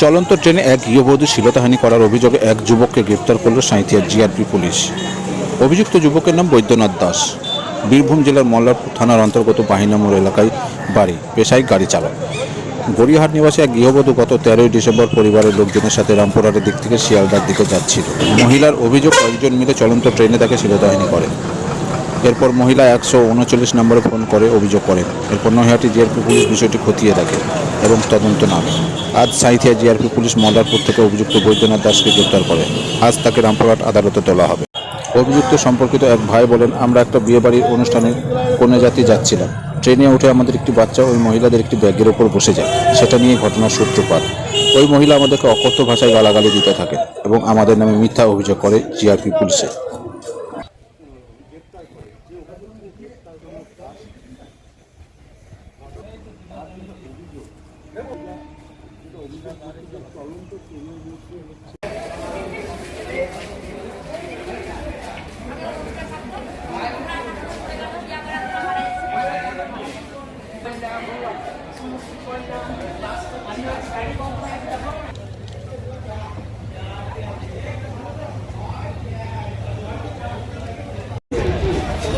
চলন্ত ট্রেনে এক গৃহবধূ শিলতাহানি করার অভিযোগে এক যুবককে গ্রেপ্তার করল সাঁইথিয়ার জিআরপি পুলিশ। অভিযুক্ত যুবকের নাম বৈদ্যনাথ দাস। বীরভূম জেলার মল্লারপুর থানার অন্তর্গত বাহিনামোড় এলাকায় বাড়ি, পেশায় গাড়ি চালক। গড়িয়াহাট নিবাসী এক গৃহবধূ গত তেরোই ডিসেম্বর পরিবারের লোকজনের সাথে রামপুরহাটের দিক থেকে শিয়ালদার দিকে যাচ্ছিল। মহিলার অভিযোগ কয়েকজন মিলে চলন্ত ট্রেনে তাকে শিলতাহানি করে। এরপর মহিলা একশো উনচল্লিশ নম্বরে ফোন করে অভিযোগ করেন। এরপর নৈহাটি জিআরপি পুলিশ বিষয়টি খতিয়ে দেখে এবং তদন্ত নামে। আজ সাঁইথিয়া জিআরপি পুলিশ মল্লারপুর থেকে অভিযুক্ত বৈদ্যনাথ দাসকে গ্রেপ্তার করে। আজ তাকে রামপুরহাট আদালতে তোলা হবে। অভিযুক্ত সম্পর্কিত এক ভাই বলেন, আমরা একটা বিয়েবাড়ির অনুষ্ঠানে কনে জাতি যাচ্ছিলাম। ট্রেনে উঠে আমাদের একটি বাচ্চা ওই মহিলাদের একটি ব্যাগের ওপর বসে যায়। সেটা নিয়ে ঘটনার সূত্রপাত। ওই মহিলা আমাদেরকে অকথ্য ভাষায় গালাগালি দিতে থাকে এবং আমাদের নামে মিথ্যা অভিযোগ করে জিআরপি পুলিশে। গ্রেপ্তার করে যে অভিযুক্তকে গ্রেপ্তার করার দাস অভিযোগ তদন্ত কেন্দ্রীয় হচ্ছে Thank you.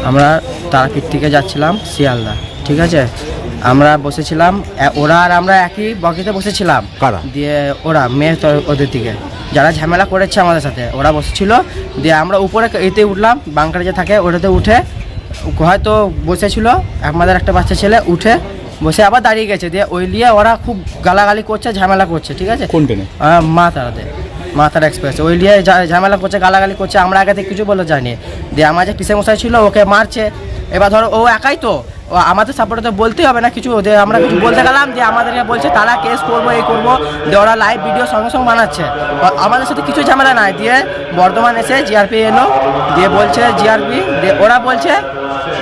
আমরা তারাপীঠ থেকে যাচ্ছিলাম শিয়ালদা ঠিক আছে? আমরা বসেছিলাম ওরা আর আমরা একই বগিতে বসেছিলাম? দিয়ে ওরা মেয়ে তো ওদের দিকে। যারা ঝামেলা করেছে আমাদের সাথে ওরা বসেছিল। দিয়ে আমরা উপরে এতে উঠলাম বাংকারে যে থাকে ওটাতে উঠে হয়তো বসেছিল আমাদের একটা বাচ্চা ছেলে উঠে বসে আবার দাঁড়িয়ে গেছে। দিয়ে ওই নিয়ে ওরা খুব গালাগালি করছে ঝামেলা করছে ঠিক আছে? মা তারাতে মা তারা এক্সপ্রেস ওই নিয়ে ঝামেলা করছে, গালাগালি করছে, আমরা আগে থেকে কিছু বলে জানি দিয়ে আমার যে পিসে মশাই ছিল, ওকে মারছে। এবার ধরো, ও একাই তো। ও আমাদের সাপোর্টে তো বলতেই হবে না কিছু। যে আমরা কিছু বলতে গেলাম যে আমাদেরকে বলছে, তারা কেস করব, এই করব। দিয়ে ওরা লাইভ ভিডিও সঙ্গে সঙ্গে বানাচ্ছে। আমাদের সাথে কিছু ঝামেলা নাই। দিয়ে বর্ধমান এসে জিআরপি এলো। দিয়ে বলছে জিআরপি ওরা বলছে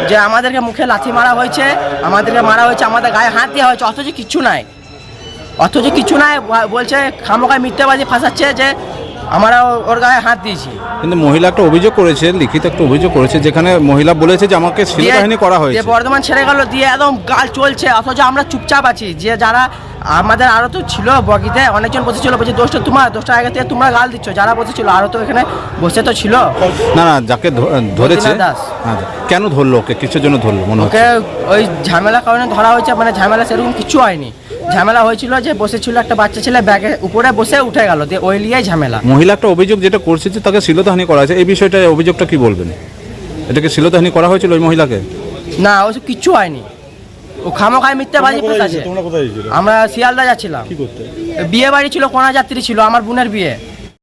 যে আমাদেরকে মুখে লাথি মারা হয়েছে, আমাদেরকে মারা হয়েছে, আমাদের গায়ে হাত দেওয়া হয়েছে, অথচ কিচ্ছু নাই। অথচ কিছু নাই বলছে খামোখায় মিথ্যাবাজি ফাঁসাচ্ছে যে আমরা ওর গায়ে হাত দিয়েছি। কিন্তু মহিলা একটা অভিযোগ করেছে লিখিত একটা অভিযোগ করেছে যেখানে মহিলা বলেছে যে আমাকে শিলতাহানি করা হয়েছে। বর্ধমান ছেড়ে গেল দিয়ে একদম গাল চলছে অথচ আমরা চুপচাপ আছি যে যারা আমাদের আরও তো ছিল বগিতে অনেকজন বসেছিল বলছে দোষটা তোমার দোষটা আগে থেকে তোমরা গাল দিচ্ছ যারা বসেছিল আরও তো এখানে বসে তো ছিল। না না যাকে ধরেছে কেন ধরলো ওকে কিসের জন্য ধরলো মনে ওকে ওই ঝামেলা কারণে ধরা হয়েছে মানে ঝামেলা সেরকম কিছু হয়নি। ঝামেলা হয়েছিল যে বসেছিল একটা বাচ্চা ছেলে ব্যাগে উপরে বসে উঠে গেল দিয়ে ওই নিয়েই ঝামেলা। মহিলা একটা অভিযোগ যেটা করছে যে তাকে শিলতাহানি করা হয়েছে এই বিষয়টা অভিযোগটা কি বলবেন? এটাকে শিলতাহানি করা হয়েছিল ওই মহিলাকে? না ওসব কিচ্ছু হয়নি। ও খামোখায় মিথ্যাবাজি ফাঁসাছে তোমরা কোথায় ছিল আমরা শিয়ালদা যাচ্ছিলাম। কি করতে? বিয়ে বাড়ি ছিল কোনা যাত্রী ছিল আমার বোনের বিয়ে।